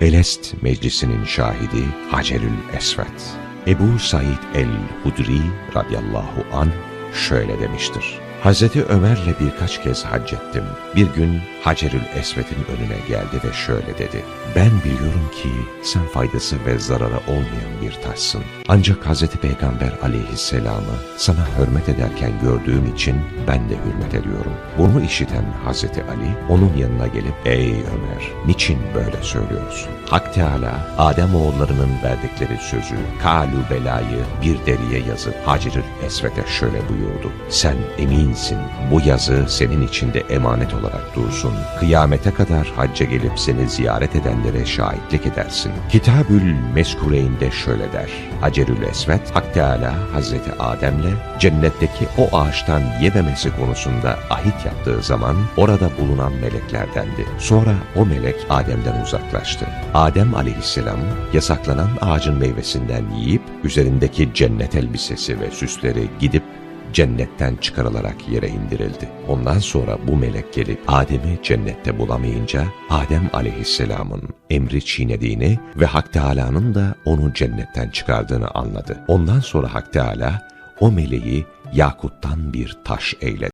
Elest meclisinin şahidi Hacerül Esvet. Ebu Said el-Hudri radıyallahu an şöyle demiştir. Hazreti Ömer'le birkaç kez hac ettim. Bir gün Hacerül Esvet'in önüne geldi ve şöyle dedi. Ben biliyorum ki sen faydası ve zarara olmayan bir taşsın. Ancak Hazreti Peygamber aleyhisselamı sana hürmet ederken gördüğüm için ben de hürmet ediyorum. Bunu işiten Hazreti Ali onun yanına gelip ey Ömer niçin böyle söylüyorsun? Hak Teala Adem oğullarının verdikleri sözü kalu belayı bir deriye yazıp Hacerül Esvet'e şöyle buyurdu. Sen eminsin bu yazı senin içinde emanet olarak dursun. Kıyamete kadar hacca gelip seni ziyaret edenlere şahitlik edersin. Kitabül Meskureyn'de şöyle der. Hacerül Esvet, Hak Teala Hazreti Adem'le cennetteki o ağaçtan yememesi konusunda ahit yaptığı zaman orada bulunan meleklerdendi. Sonra o melek Adem'den uzaklaştı. Adem aleyhisselam yasaklanan ağacın meyvesinden yiyip üzerindeki cennet elbisesi ve süsleri gidip cennetten çıkarılarak yere indirildi. Ondan sonra bu melek gelip Adem'i cennette bulamayınca Adem aleyhisselamın emri çiğnediğini ve Hak Teala'nın da onu cennetten çıkardığını anladı. Ondan sonra Hak Teala o meleği yakuttan bir taş eyledi.